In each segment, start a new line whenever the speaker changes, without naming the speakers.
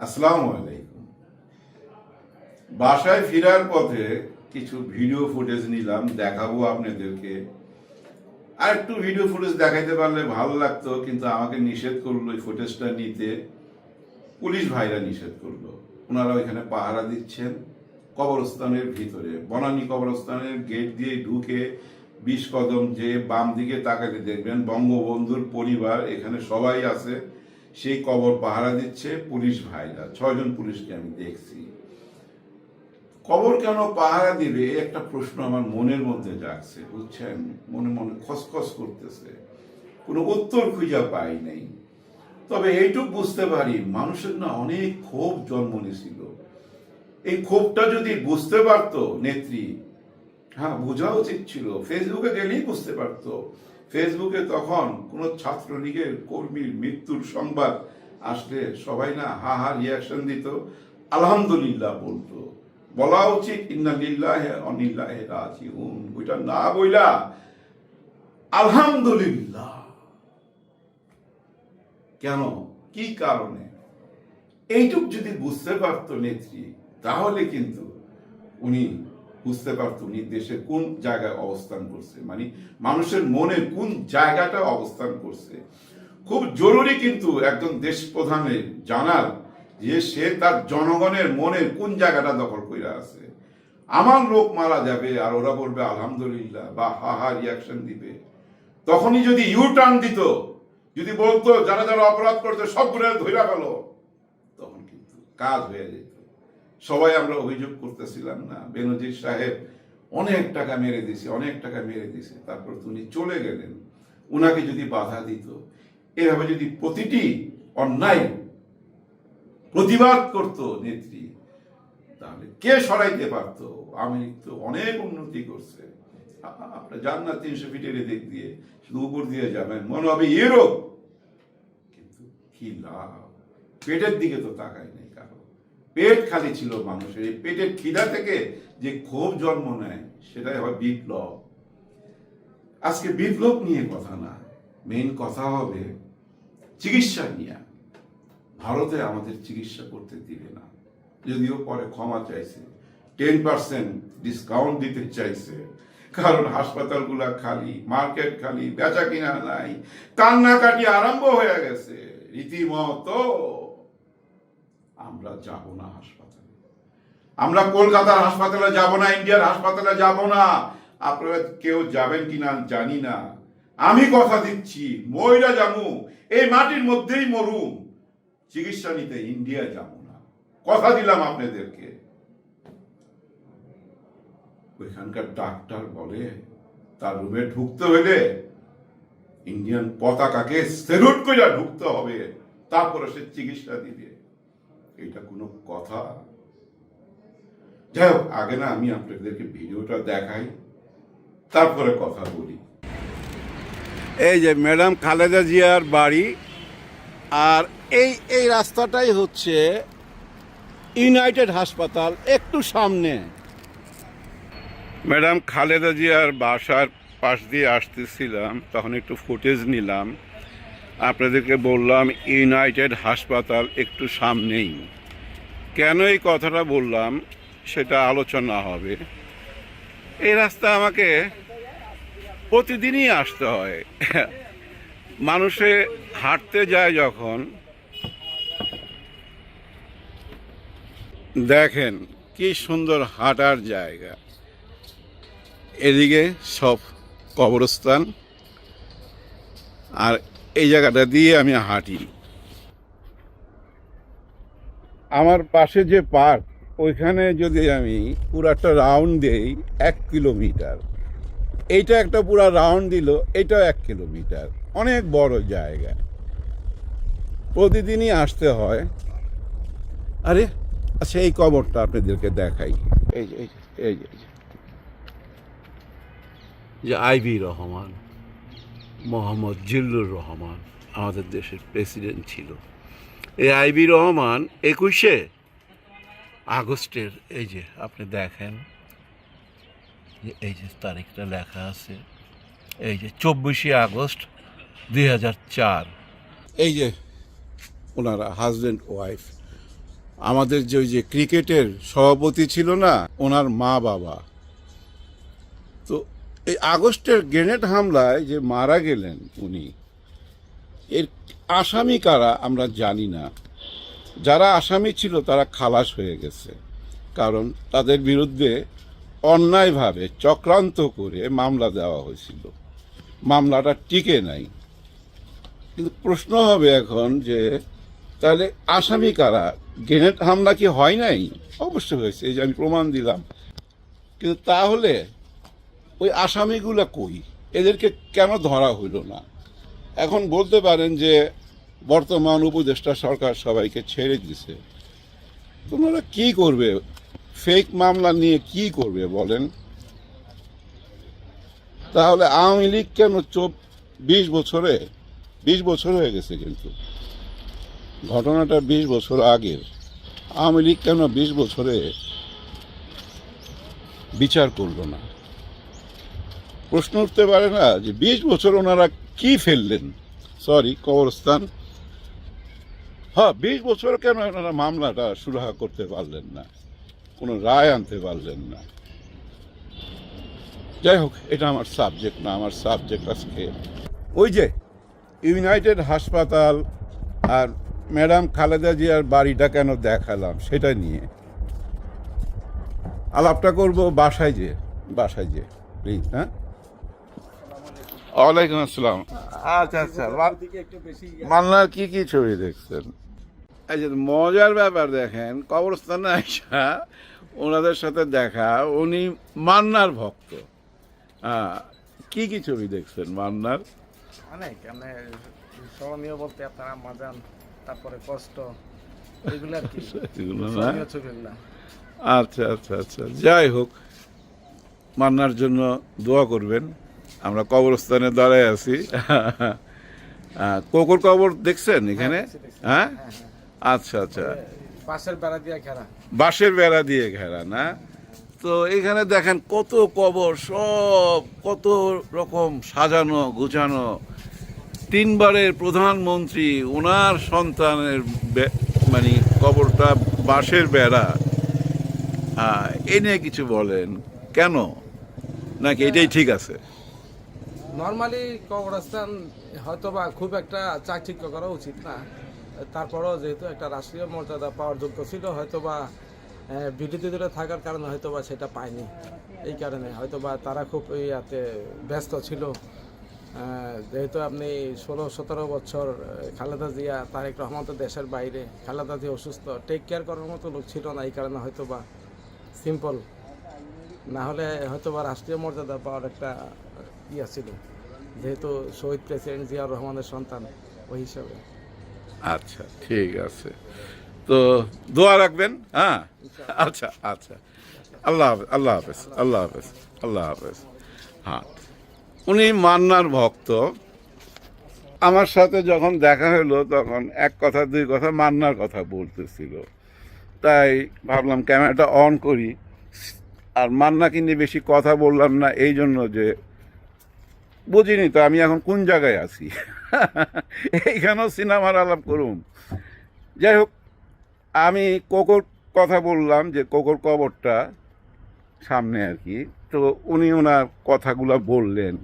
আসসালামু আলাইকুম। বাসায় ফেরার পথে কিছু ভিডিও ফুটেজ নিলাম, দেখাবো আপনাদেরকে। আর একটু ভিডিও ফুটেজ দেখাইতে পারলে ভালো লাগতো, কিন্তু আমাকে নিষেধ করল এই ফুটেজটা নিতে। পুলিশ ভাইরা নিষেধ করল। ওনারা ওইখানে পাহারা দিচ্ছেন কবরস্থানের ভিতরে। বনানী কবরস্থানের গেট দিয়ে ঢুকে বিশ কদম যে বাম দিকে তাকাতে দেখবেন বঙ্গবন্ধুর পরিবার, এখানে সবাই আছে। সেই কবর পাহারা দিচ্ছে পুলিশ ভাইরা। ছয়জন পুলিশকে আমি দেখছি। কবর কেন পাহারা দিবে? একটা প্রশ্ন আমার মনের মধ্যে জাগছে, বুঝছেন? মনে মনে খসখস করতেছে। কোনো উত্তর খুঁজে পাই নাই। তবে এইটুক বুঝতে পারি, মানুষের না অনেক ক্ষোভ জন্ম নিয়েছিল। এই ক্ষোভটা যদি বুঝতে পারতো নেত্রী হ্যাঁ বোঝা উচিত ছিল। ফেসবুকে গেলেই বুঝতে পারতো। ফেসবুকে তখন কোন ছাত্রলীগের কর্মীর মৃত্যুর সংবাদ আসলে সবাই না হা হা রিয়াকশন দিত। আলহামদুলিল্লাহ বলতো। বলা উচিত, ইন্না লিল্লাহ অনিল্লাহ রাজিউন। ওইটা না বইলা আলহামদুলিল্লাহ। কেন? কি কারণে? এইটুক যদি বুঝতে পারতো নেত্রী, তাহলে কিন্তু উনি বুঝতে পারতো উনি দেশের কোন জায়গায় অবস্থান করছে। মানে মানুষের মনের কোন জায়গাটা অবস্থান করছে। খুব জরুরি কিন্তু একজন দেশ প্রধানের জানার যে সে তার জনগণের মনের কোন জায়গাটা দখল করে আছে। আমার লোক মারা যাবে আর ওরা বলবে, আলহামদুলিল্লাহ, বা হা হা রিয়াকশন দিবে। তখনই যদি ইউ টার্ন দিত, যদি বলতো, যারা যারা অপরাধ করতো সবগুলো ধৈরা গেল তখন কিন্তু কাজ হয়ে যেত। সবাই আমরা অভিযোগ করতেছিলাম না। বেনজির সাহেব, অনেক টাকা মেরে দিছে অনেক টাকা মেরে দিছে তারপর উনি চলে গেলেন। উনাকে যদি বাধা দিত, এভাবে যদি প্রতিটি অন্যায় প্রতিবাদ করত নেত্রী, তাহলে কে সরাইতে পারত? আমি তো অনেক উন্নতি করছে। আপনার যান না তিনশো ফিটের দিক দিয়ে, শুধু উপর দিয়ে যাবেন। মনে হবে ইউরোপ। কিন্তু কি লাভ? পেটের দিকে তো তাকাই নাই। পেট খালি ছিল মানুষের। এই পেটের খিদা থেকে যে ক্ষোভ জন্ম নেয়, সেটাই হয় বিপ্লব। আজকে বিপ্লব নিয়ে কথা না মেইন কথা হবে চিকিৎসা নিয়ে। ভারতে আমাদের চিকিৎসা করতে দিবে না। যদিও পরে ক্ষমা চাইছে টেন পার্সেন্ট ডিসকাউন্ট দিতে চাইছে, কারণ হাসপাতালগুলা খালি, মার্কেট খালি, বেচা কিনা নাই, কান্নাকাটি আরম্ভ হয়ে গেছে। রীতিমতো আমরা যাব না হাসপাতালে। আমরা কলকাতার হাসপাতালে যাব না, ইন্ডিয়ার হাসপাতালে যাব না। আপনারা কেউ যাবেন কিনা জানি না। আমি কথা দিচ্ছি, ময়রা জামু, এই মাটির মধ্যেই মরুম। চিকিৎসা নিতে ইন্ডিয়া যাব না। কথা দিলাম আপনাদেরকে। ওইখানকার ডাক্তার বলে, তার রুমে ঢুকতে হলে ইন্ডিয়ান পতাকাকে সেলুট করে ঢুকতে হবে। তারপরে সে চিকিৎসা দিবে। এটা কোনো কথা? যাই হোক, আগে না আমি আপনাদেরকে ভিডিওটা দেখাই, তারপরে কথা বলি।
এই যে ম্যাডাম খালেদা জিয়ার বাড়ি, আর এই এই রাস্তাটাই হচ্ছে ইউনাইটেড হাসপাতাল, একটু সামনে। ম্যাডাম খালেদা জিয়ার বাসার পাশ দিয়ে আসতেছিলাম, তখন একটু ফুটেজ নিলাম। আপনাদেরকে বললাম, ইউনাইটেড হাসপাতাল একটু সামনেই। কেন এই কথাটা বললাম, সেটা আলোচনা হবে। এই রাস্তা আমাকে প্রতিদিনই আসতে হয়। মানুষে হাঁটতে যায় যখন। দেখেন, কি সুন্দর হাঁটার জায়গা। এদিকে সব কবরস্থান। আর এই জায়গাটা দিয়ে আমি হাঁটি। আমার পাশে যে পার্ক, ওইখানে যদি আমি পুরো একটা রাউন্ড দেই, এক কিলোমিটার। এইটা একটা পুরো রাউন্ড দিল, এটাও এক কিলোমিটার। অনেক বড় জায়গা। প্রতিদিনই আসতে হয়। আরে আচ্ছা এই কবরটা আপনাদেরকে দেখাই। এই যে এই যে এই। যে আইবি রহমান। মোহাম্মদ জিল্লুর রহমান আমাদের দেশের প্রেসিডেন্ট ছিল। এই আইবি রহমান একুশে আগস্টের, এই যে আপনি দেখেন, যে এই যে তারিখটা লেখা আছে, এই যে চব্বিশে আগস্ট দুই হাজার চার। এই যে ওনারা হাজব্যান্ড ওয়াইফ,
আমাদের যে ওই যে ক্রিকেটের সভাপতি ছিল না, ওনার মা বাবা এই আগস্টের গ্রেনেড হামলায় যে মারা গেলেন উনি, এর আসামি কারা আমরা জানি না। যারা আসামি ছিল তারা খালাস হয়ে গেছে, কারণ তাদের বিরুদ্ধে অন্যায়ভাবে চক্রান্ত করে মামলা দেওয়া হয়েছিল। মামলাটা টিকে নাই। কিন্তু প্রশ্ন হবে এখন যে, তাহলে আসামি কারা? গ্রেনেড হামলা কি হয় নাই? অবশ্যই হয়েছে, এই যে আমি প্রমাণ দিলাম। কিন্তু তাহলে ওই আসামিগুলো কই? এদেরকে কেন ধরা হইল না? এখন বলতে পারেন যে বর্তমান উপদেষ্টা সরকার সবাইকে ছেড়ে দিছে। তোমরা কি করবে? ফেক মামলা নিয়ে কি করবে বলেন? তাহলে আওয়ামী লীগ কেন চোপ বিশ বছরে? বিশ বছর হয়ে গেছে কিন্তু। ঘটনাটা বিশ বছর আগের। আওয়ামী লীগ কেন বিশ বছরে বিচার করল না? প্রশ্ন উঠতে পারে না যে বিশ বছর ওনারা কি ফেললেন? সরি কবরস্থান। হ্যাঁ বিশ বছর কেন ওনারা মামলাটা সুরাহা করতে পারলেন না? কোনো রায় আনতে পারলেন না। যাই হোক, এটা আমার সাবজেক্ট না, আমার সাবজেক্ট আজকে। ওই যে ইউনাইটেড হাসপাতাল আর ম্যাডাম খালেদা জিয়ার বাড়িটা কেন দেখালাম, সেটা নিয়ে। আলাপটা করব বাসায় যে বাসায় যে প্লিজ হ্যাঁ? ওয়ালাইকুম আসসালাম। আচ্ছা আচ্ছা। মান্নার কি কি ছবি দেখছেন? এই যে মজার ব্যাপার দেখেন কবরস্থানে আইসা ওনাদের সাথে দেখা উনি মান্নার ভক্ত। হ্যাঁ কি কি ছবি দেখছেন মান্নার?
অনেক মানে স্মরণীয় বলতে আপনার যান তারপরে কষ্ট এগুলো আর কি।
না?
ছবিগুলো।
আচ্ছা আচ্ছা আচ্ছা। যাই হোক মান্নার জন্য দোয়া করবেন। আমরা কবরস্থানে দাঁড়ায় আছি। কোকর কবর দেখছেন এখানে?
দেখছি।
হ্যাঁ?
হ্যাঁ, হ্যাঁ।
আচ্ছা আচ্ছা।
পাশের বেড়া দিয়ে ঘেরা।
বাঁশের বেড়া দিয়ে ঘেরা না? তো এখানে দেখেন কত কবর সব কত রকম সাজানো গুছানো। তিনবারের প্রধানমন্ত্রী ওনার সন্তানের মানে কবরটা বাঁশের বেড়া। এ নিয়ে কিছু বলেন। কেন? নাকি এটাই ঠিক আছে?
নর্মালি কবরস্থান হয়তো বা খুব একটা চাকচিক্য করা উচিত না। তারপরেও যেহেতু একটা রাষ্ট্রীয় মর্যাদা পাওয়ার যোগ্য ছিল হয়তো বা বিরতি দূরে থাকার কারণে হয়তো বা সেটা পায়নি। এই কারণে হয়তো বা তারা খুব ইয়াতে ব্যস্ত ছিল। যেহেতু আপনি ষোলো, সতেরো বছর খালেদা জিয়া, তারেক রহমান তো দেশের বাইরে, খালেদা জিয়া অসুস্থ টেক কেয়ার করার মতো লোক ছিল না, এই কারণে হয়তো বা সিম্পল না হলে হয়তো বা রাষ্ট্রীয় মর্যাদা পাওয়ার একটা ইয়া ছিল যেহেতু শহীদ প্রেসিডেন্ট জিয়াউর রহমানের সন্তান ওই হিসাবে।
আচ্ছা ঠিক আছে। তো দোয়া রাখবেন হ্যাঁ? আচ্ছা আচ্ছা। আল্লাহ হাফেজ আল্লাহ হাফেজ আল্লাহ হাফেজ আল্লাহ হাফেজ। হ্যাঁ। উনি মান্নার ভক্ত। আমার সাথে যখন দেখা হলো তখন এক কথা দুই কথা মান্নার কথা বলতেছিল। তাই ভাবলাম ক্যামেরাটা অন করি। আর মান্নাকে নিয়ে বেশি কথা বললাম না এই জন্য যে বুঝিনি তো, আমি এখন কোন জায়গায় আছি? এইখানেও সিনেমার আলাপ করুন। যাই হোক, আমি কোকর কথা বললাম যে কোকর কবরটা সামনে আর কি। তো উনি ওনার কথাগুলো বললেন।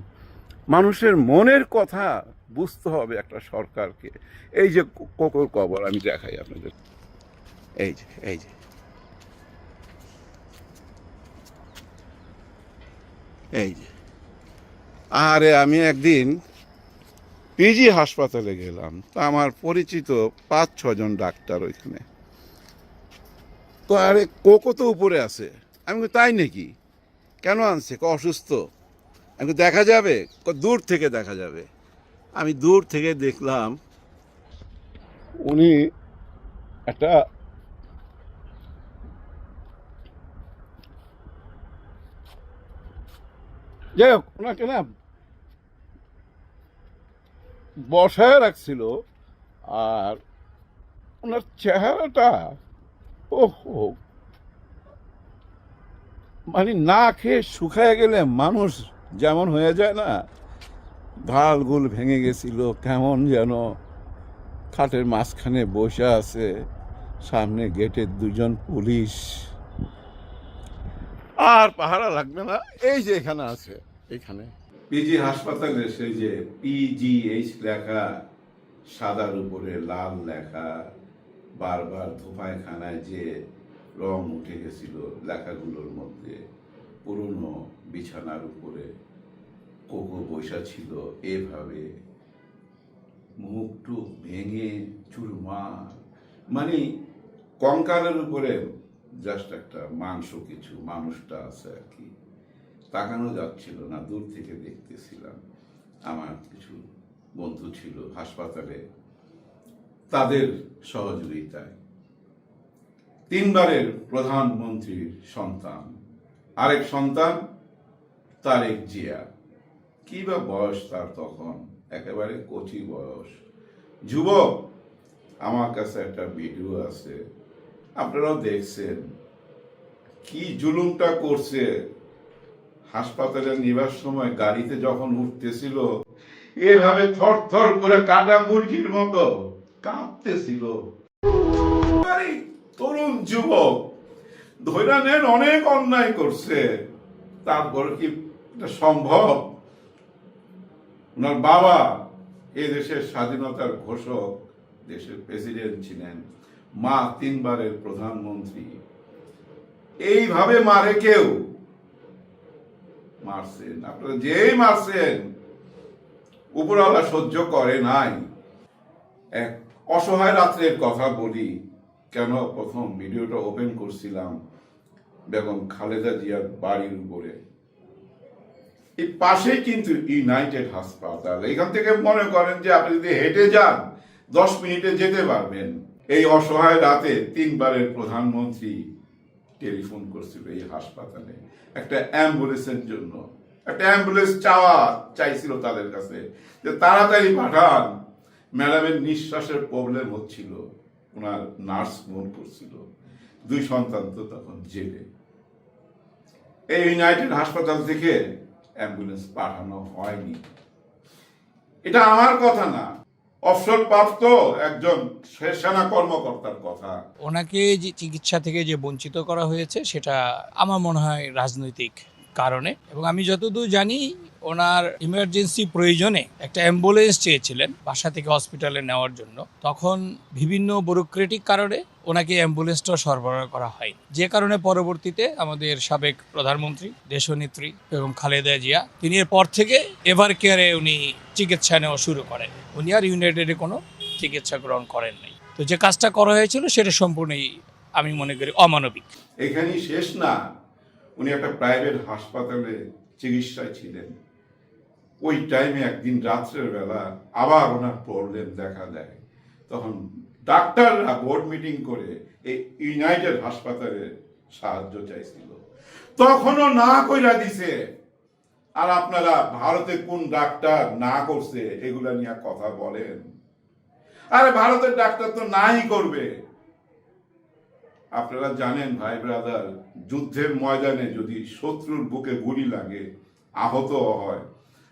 মানুষের মনের কথা বুঝতে হবে একটা সরকারকে। এই যে কোকর কবর, আমি দেখাই আপনাদের। এই যে এই যে। এই যে। আরে আমি একদিন পিজি হাসপাতালে গেলাম। তো আমার পরিচিত পাঁচ, ছজন ডাক্তার ওইখানে। তো আরে, কোকো তো উপরে আছে। আমি তাই নাকি? কেন আনছে? ক অসুস্থ? আমি দেখা যাবে। দূর থেকে দেখা যাবে। আমি দূর থেকে দেখলাম, উনি একটা যাই হোক ওনাকে না বসায় রাখছিল, আর ওনার চেহারাটা, ওহো মানে না খেয়ে শুকায় গেলে মানুষ যেমন হয়ে যায় না ঢালগুল ভেঙে গেছিল, কেমন যেন খাটের মাঝখানে বসে আছে,
সামনে গেটে দুজন পুলিশ। আর পাহারা লাগবে না, এই যে এখানে আছে, এখানে।
পিজি হাসপাতালে সেই যে পিজিএইচ লেখা, সাদার উপরে লাল লেখা, বারবার ধোপায়খানায় যে রং উঠে গেছিল লেখাগুলোর মধ্যে, পুরনো বিছানার উপরে কোকো বৈশা ছিল এভাবে। মুখটু ভেঙে চুরমার। মানে কঙ্কালের উপরে জাস্ট একটা মাংস কিছু, মানুষটা আছে আর কি। তাকানো যাচ্ছিল না, দূর থেকে দেখতেছিলাম। আমার কিছু বন্ধু ছিল হাসপাতালে, তাদের সহযোগিতায়। তিনবারের প্রধানমন্ত্রীর সন্তান, আরেক সন্তান, তারেক জিয়া। কি বা বয়স তার তখন? একেবারে কচি বয়স। যুবক, আমার কাছে একটা ভিডিও আছে, আপনারাও দেখছেন। কি জুলুমটা করছে? হাসপাতালে নেবার সময় গাড়িতে যখন উঠতেছিল, এভাবে থর থর করে কাটা মুরগির মতো কাঁপতেছিল। তরুণ যুবক ধৈরা নেন অনেক অন্যায় করছে। তারপর কি এটা সম্ভব? ওনার বাবা এ দেশের স্বাধীনতার ঘোষক, দেশের প্রেসিডেন্ট ছিলেন, মা তিনবারের প্রধানমন্ত্রী। এইভাবে মারে কেউ? মারছেন। আপনারা যেই মারছেন, উপরওয়ালা সহ্য করে নাই। এক অসহায় রাত্রের কথা বলি, কেন প্রথম ভিডিওটা ওপেন করছিলাম বেগম খালেদা জিয়ার বাড়ির উপরে। এই পাশেই কিন্তু ইউনাইটেড হাসপাতাল। এখান থেকে মনে করেন যে আপনি যদি হেঁটে যান, দশ মিনিটে যেতে পারবেন। এই অসহায় রাতে তিনবারের প্রধানমন্ত্রী টেলিফোন করছিল এই হাসপাতালে। একটা অ্যাম্বুলেন্সের জন্য। একটা অ্যাম্বুলেন্স চাওয়া চাইছিল তাদের কাছে যে তাড়াতাড়ি পাঠান। ম্যাডামের নিঃশ্বাসের প্রবলেম হচ্ছিল। ওনার নার্স ফোন করছিল। দুই সন্তান তো তখন জেলে। এই ইউনাইটেড হাসপাতাল থেকে অ্যাম্বুলেন্স পাঠানো হয়নি। এটা আমার কথা না। অবসরপ্রাপ্ত একজন সেনা কর্মকর্তার কথা।
ওনাকে যে চিকিৎসা থেকে যে বঞ্চিত করা হয়েছে, সেটা আমার মনে হয় রাজনৈতিক কারণে। এবং আমি যতদূর জানি, ওনার ইমার্জেন্সি প্রয়োজনে একটা অ্যাম্বুলেন্স চেয়েছিলেন বাসা থেকে হসপিটালে নেওয়ার জন্য। তখন বিভিন্ন ব্যুরোক্রেটিক কারণে ওনাকে অ্যাম্বুলেন্সটা সরবরাহ করা হয় যে কারণে পরবর্তীতে আমাদের সাবেক প্রধানমন্ত্রী, দেশনেত্রী এবং খালেদা জিয়া, তিনি এরপর থেকে এভার কেয়ারে উনি চিকিৎসা নেওয়া শুরু করেন। উনি আর ইউনাইটেডে কোনো চিকিৎসা গ্রহণ করেন নাই। তো যে কাজটা করা হয়েছিল, সেটা সম্পূর্ণই আমি মনে করি অমানবিক।
এখানেই শেষ না। উনি একটা প্রাইভেট হাসপাতালে চিকিৎসায় ছিলেন। ওই টাইমে একদিন রাত্রের বেলা আবার ওনার প্রবলেম দেখা দেয়। তখন ডাক্তাররা বোর্ড মিটিং করে এই ইউনাইটেড হাসপাতালে সাহায্য চাইছিল। তখনও না কইরা দিছে, আর আপনারা ভারতে কোন ডাক্তার না করছে, এগুলা নিয়ে কথা বলেন। আরে ভারতের ডাক্তার তো নাই করবে। আপনারা জানেন, ভাই ব্রাদার, যুদ্ধের ময়দানে যদি শত্রুর বুকে গুলি লাগে, আহত হয়,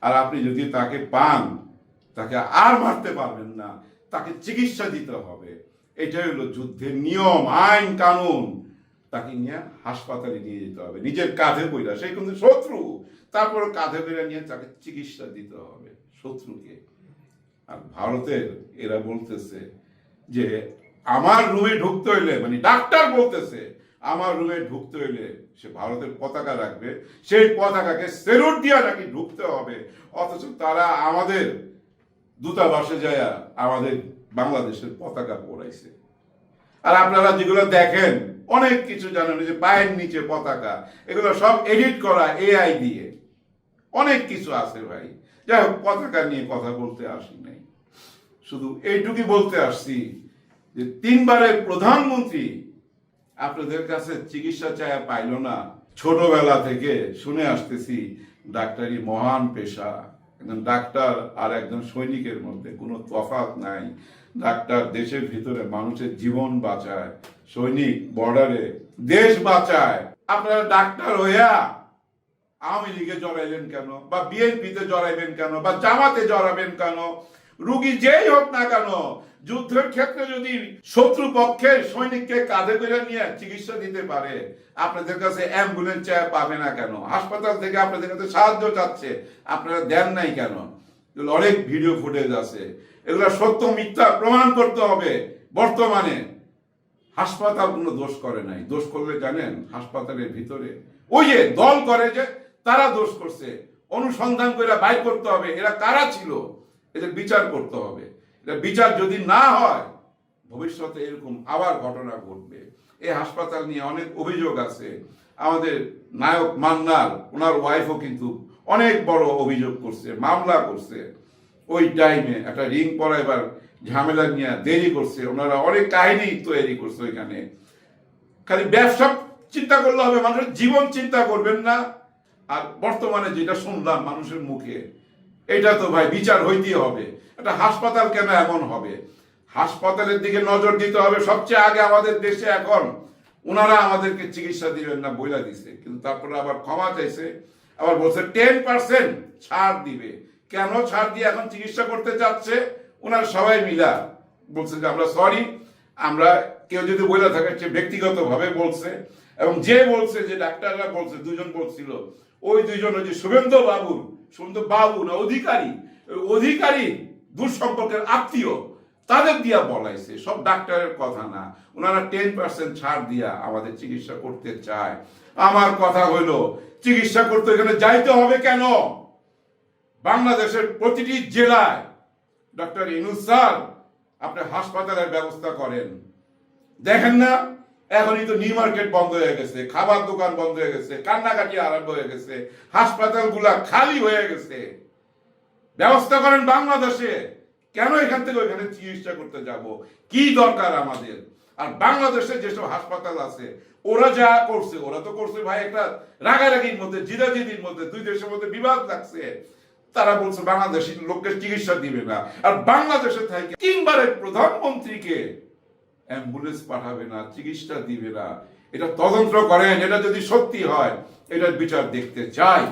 আর আপনি যদি তাকে পান, তাকে আর মারতে পারবেন না, তাকে চিকিৎসা দিতে হবে। এটাই হলো যুদ্ধের নিয়ম, আইন, কানুন। তাকে নিয়ে হাসপাতালে নিয়ে যেতে হবে, নিজের কাঁধে বইরা। সেই কিন্তু শত্রু তারপর কাঁধে বইরা নিয়ে তাকে চিকিৎসা দিতে হবে শত্রুকে। আর ভারতের এরা বলতেছে যে আমার রুমে ঢুকতে হইলে মানে ডাক্তার বলতেছে, আমার রুমে ঢুকতে হইলে সে ভারতের পতাকা রাখবে, সেই পতাকাকে সেলুট দিয়া নাকি ঢুকতে হবে, অথচ তারা আমাদের দূতাবাসে যায় আমাদের বাংলাদেশের পতাকা পড়াইছে। আর আপনারা যেগুলো দেখেন, অনেক কিছু জানেন যে পায়ের নিচে পতাকা, এগুলো সব এডিট করা এআই দিয়ে। অনেক কিছু আছে ভাই। যাই হোক, পতাকা নিয়ে কথা বলতে আসি নাই। শুধু এইটুকুই বলতে আসছি। যে তিনবারের প্রধানমন্ত্রী আপনাদের কাছে চিকিৎসা চায়া পাইল না, ছোটবেলা থেকে শুনে আসতেছি ডাক্তারি মহান পেশা। একজন ডাক্তার আর একজন সৈনিকের মধ্যে কোনো তফাৎ নাই। ডাক্তার দেশের ভিতরে মানুষের জীবন বাঁচায়, সৈনিক বর্ডারে দেশ বাঁচায়। আপনারা ডাক্তার হইয়া আওয়ামী লীগে জড়াইলেন কেন? বা বিএনপিতে জড়াইবেন কেন? বা জামাতে জড়াবেন কেন? রুগী যেই হোক না কেন, যুদ্ধের ক্ষেত্রে যদি শত্রু পক্ষের সৈনিককে কাঁধে করে নিয়ে চিকিৎসা দিতে পারে, আপনাদের কাছে অ্যাম্বুলেন্স চায়, পাবে না কেন? হাসপাতাল থেকে আপনাদের কাছে সাহায্য চাচ্ছে, আপনারা দেন নাই কেন? অনেক ভিডিও ফুটেজ আছে। এগুলো সত্য, মিথ্যা প্রমাণ করতে হবে। বর্তমানে হাসপাতাল কোনো দোষ করে নাই। দোষ করলে জানেন, হাসপাতালের ভিতরে ওই যে দল করে যে, তারা দোষ করছে। অনুসন্ধান করে বাইর করতে হবে। এরা কারা ছিল? এদের বিচার করতে হবে। এটা বিচার যদি না হয়, ভবিষ্যতে এরকম আবার ঘটনা ঘটবে। এই হাসপাতাল নিয়ে অনেক অভিযোগ আছে। আমাদের নায়ক মান্নার, ওনার ওয়াইফও কিন্তু অনেক বড় অভিযোগ করছে, মামলা করছে। ওই টাইমে একটা রিং পরাইবার ঝামেলা নিয়ে দেরি করছে। ওনারা অনেক কাহিনী তৈরি করছে ওইখানে। খালি ব্যবসা চিন্তা করলে হবে, মানুষের জীবন চিন্তা করবেন না। আর বর্তমানে যেটা শুনলাম মানুষের মুখে এটা তো ভাই বিচার হইতে হবে। একটা হাসপাতাল কেন এমন হবে? হাসপাতালের দিকে নজর দিতে হবে সবচেয়ে আগে আমাদের দেশে এখন। ওনারা আমাদেরকে চিকিৎসা দিবেন না, বইলা দিছে। কিন্তু তারপরে আবার ক্ষমা চাইছে। আবার বলছে, টেন পার্সেন্ট ছাড় দিবে। কেন ছাড় দিয়ে এখন চিকিৎসা করতে চাচ্ছে ওনার সবাই মিলা বলছে যে, আমরা সরি আমরা কেউ যদি বলে থাকে সে ব্যক্তিগতভাবে বলছে। এবং যে বলছে যে ডাক্তাররা বলছে, দুজন বলছিল, ওই দুইজন ওই যে শুভেন্দু বাবু শুভেন্দু বাবু না, অধিকারী অধিকারী দূর সম্পর্কের আত্মীয়, তাদের দিয়া বলাইছে, সব ডাক্তারের কথা না। ওনারা টেন পার্সেন্ট ছাড় দিয়া আমাদের চিকিৎসা করতে চায়। আমার কথা হইল, চিকিৎসা করতে এখানে যাইতে হবে কেন? বাংলাদেশের প্রতিটি জেলায়, ডক্টর ইনুস স্যার, আপনি হাসপাতালের ব্যবস্থা করেন। দেখেন না এখনই তো নিউ মার্কেট বন্ধ হয়ে গেছে, খাবার দোকান বন্ধ হয়ে গেছে, কান্নাকাটি আরম্ভ হয়ে গেছে, হাসপাতালগুলা খালি হয়ে গেছে। ব্যবস্থা করেন বাংলাদেশে। কেন এখান থেকে ওইখানে চিকিৎসা করতে যাব? কি দরকার আমাদের? আর বাংলাদেশে যেসব হাসপাতাল আছে, ওরা যা করছে, ওরা তো করছে ভাই একটা রাগারাগির মধ্যে, জিদাজিদির মধ্যে, দুই দেশের মধ্যে বিবাদ লাগছে। তারা বলছে বাংলাদেশি লোককে চিকিৎসা দিবে না। আর বাংলাদেশে থেকে তিনবারের প্রধানমন্ত্রীকে অ্যাম্বুলেন্স পাঠাবে না, চিকিৎসা দিবে না। এটা তদন্ত করেন, এটা যদি সত্যি হয়, এটার বিচার দেখতে চাই।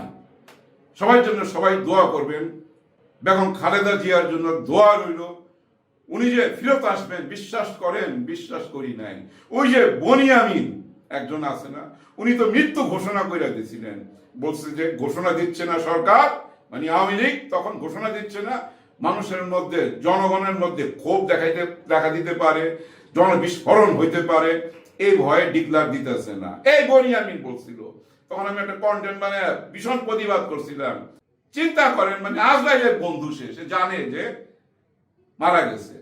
সবার জন্য সবাই দোয়া করবেন। বেগম খালেদা জিয়ার জন্য দোয়া রইল। উনি যে ফেরত আসবেন, বিশ্বাস করেন, বিশ্বাস করি নাই। ওই যে বনিয়ামিন একজন আছে না, উনি তো মৃত্যু ঘোষণা করে দিয়েছিলেন। বলছে যে ঘোষণা দিচ্ছে না সরকার মানে আওয়ামী লীগ তখন ঘোষণা দিচ্ছে না, মানুষের মধ্যে, জনগণের মধ্যে ক্ষোভ দেখাইতে দেখা দিতে পারে। জন বিস্ফোরণ হইতে পারে, এই ভয়ে ডিক্লার দিতেছে না। এই বনিয়ামিন বলছিল। তখন আমি একটা কন্টেন্ট মানে ভীষণ প্রতিবাদ করছিলাম। চিন্তা করেন মানে আজরাইলের বন্ধু সে সে জানে যে মারা গেছে।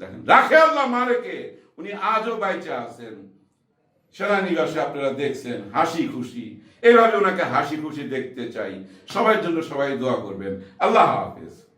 দেখেন রাখে আল্লাহ মারে কে? উনি আজও আছেন। সেনানিবাসে আপনারা দেখছেন, হাসি খুশি। এইভাবে ওনাকে হাসি খুশি দেখতে চাই। সবার জন্য সবাই দোয়া করবেন। আল্লাহ হাফেজ।